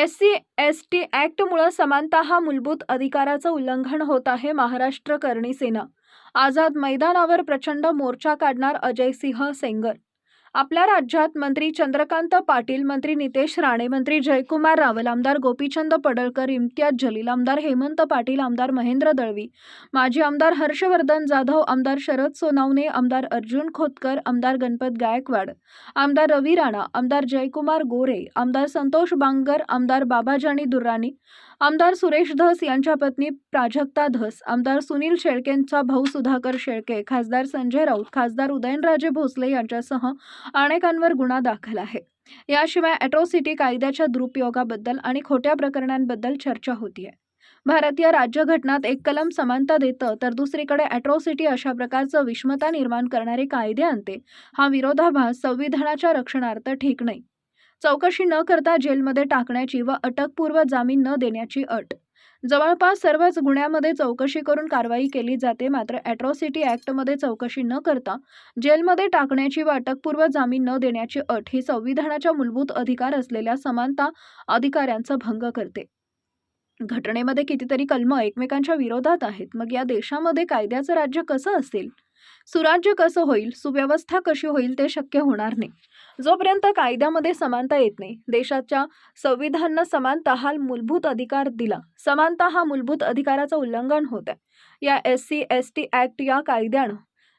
S C S T ॲक्टमुळं समानता हा मूलभूत अधिकाराचं उल्लंघन होत आहे महाराष्ट्र करणी सेना. आझाद मैदानावर प्रचंड मोर्चा काढणार अजय सिंह सेंगर आपल्या राज्यात मंत्री चंद्रकांत पाटील मंत्री नितेश राणे मंत्री जयकुमार रावल आमदार गोपीचंद पडळकर इम्तियाज जलील आमदार हेमंत पाटील आमदार महेंद्र दळवी माजी आमदार हर्षवर्धन जाधव आमदार शरद सोनावणे आमदार अर्जुन खोतकर आमदार गणपत गायकवाड आमदार रवी राणा आमदार जयकुमार गोरे आमदार संतोष बांगर आमदार बाबाजानी दुर्राणी आमदार सुरेश धस यांच्या पत्नी प्राजक्ता धस आमदार सुनील शेळकेंचा भाऊ सुधाकर शेळके खासदार संजय राऊत खासदार उदयनराजे भोसले यांच्यासह अनेकांवर गुन्हा दाखल आहे. याशिवाय अॅट्रॉसिटी कायद्याच्या दुरुपयोगाबद्दल आणि खोट्या प्रकरणांबद्दल चर्चा होतीये. भारतीय राज्यघटनात एक कलम समानता देतं तर दुसरीकडे अॅट्रॉसिटी अशा प्रकारचं विषमता निर्माण करणारे कायदे आणते हा विरोधाभास संविधानाच्या रक्षणार्थ ठीक नाही. चौकशी न करता जेलमध्ये टाकण्याची व अटकपूर्व जामीन न देण्याची अट. जवळपास सर्वच गुन्ह्यामध्ये चौकशी करून कारवाई केली जाते मात्र ॲट्रॉसिटी ॲक्टमध्ये चौकशी न करता जेलमध्ये टाकण्याची व अटकपूर्व जामीन न देण्याची अट ही संविधानाच्या मूलभूत अधिकार असलेल्या समानता अधिकाऱ्यांचा भंग करते. घटनेमध्ये कितीतरी कलमं एकमेकांच्या विरोधात आहेत मग या देशामध्ये कायद्याचं राज्य कसं असेल? सुराज्य कसं होईल सुव्यवस्था कशी होईल ते शक्य होणार नाही. जोपर्यंत कायद्यामध्ये समानता येत नाही देशाच्या संविधानानं समानता हा मूलभूत अधिकार दिला समानता हा मूलभूत अधिकाराचं उल्लंघन होत आहे. या S C S T act या कायद्यानं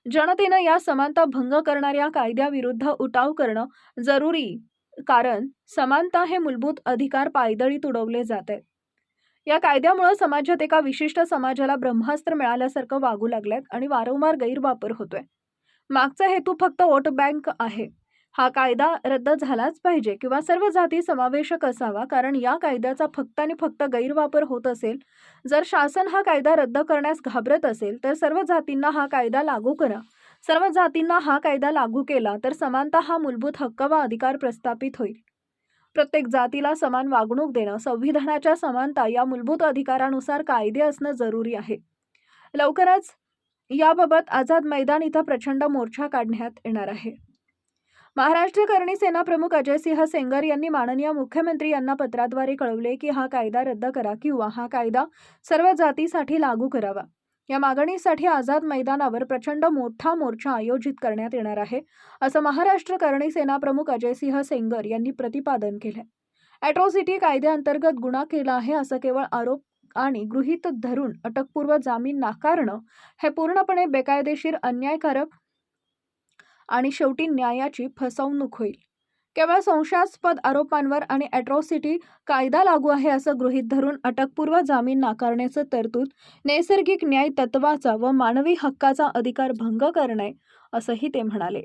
जनतेनं या समानता भंग करणाऱ्या कायद्याविरुद्ध उठाव करणं जरुरी कारण समानता हे मूलभूत अधिकार पायदळी तुडवले जात आहेत. या कायद्यामुळे समाजात एका विशिष्ट समाजाला ब्रह्मास्त्र मिळाल्यासारखं वागू लागल्यात आणि वारंवार गैरवापर होतोय. मागचा हेतू फक्त वोट बँक आहे. हा कायदा रद्द झालाच पाहिजे किंवा सर्व जाती समावेशक असावा कारण या कायद्याचा फक्त आणि फक्त गैरवापर होत असेल जर शासन हा कायदा रद्द करण्यास घाबरत असेल तर सर्व जातींना हा कायदा लागू करा. सर्व जातींना हा कायदा लागू केला तर समानता हा मूलभूत हक्क व अधिकार प्रस्थापित होईल. प्रत्येक जातीला समान वागणूक देणं संविधानाच्या समानता या मूलभूत अधिकारानुसार कायदे असणं जरुरी आहे. लवकरच याबाबत आझाद मैदान इथं प्रचंड मोर्चा काढण्यात येणार आहे. महाराष्ट्र करणी सेना प्रमुख अजय सिंह सेंगर यांनी माननीय मुख्यमंत्री यांना पत्राद्वारे कळवले की हा कायदा रद्द करा किंवा हा कायदा सर्व जातीसाठी लागू करावा. या मागणीसाठी आझाद मैदानावर प्रचंड मोठा मोर्चा आयोजित करण्यात येणार आहे असं महाराष्ट्र करणी सेना प्रमुख अजय सिंह सेंगर यांनी प्रतिपादन केलं अॅट्रॉसिटी कायद्याअंतर्गत गुन्हा केला आहे असं केवळ आरोप आणि गृहीत धरून अटकपूर्व जामीन नाकारणं हे पूर्णपणे बेकायदेशीर अन्यायकारक आणि शेवटी न्यायाची फसवणूक होईल. केवळ संशयास्पद आरोपांवर आणि अॅट्रॉसिटी कायदा लागू आहे असं गृहीत धरून अटकपूर्व जामीन नाकारण्याचं तरतूद नैसर्गिक न्याय तत्वाचा व मानवी हक्काचा अधिकार भंग करणे असंही ते म्हणाले.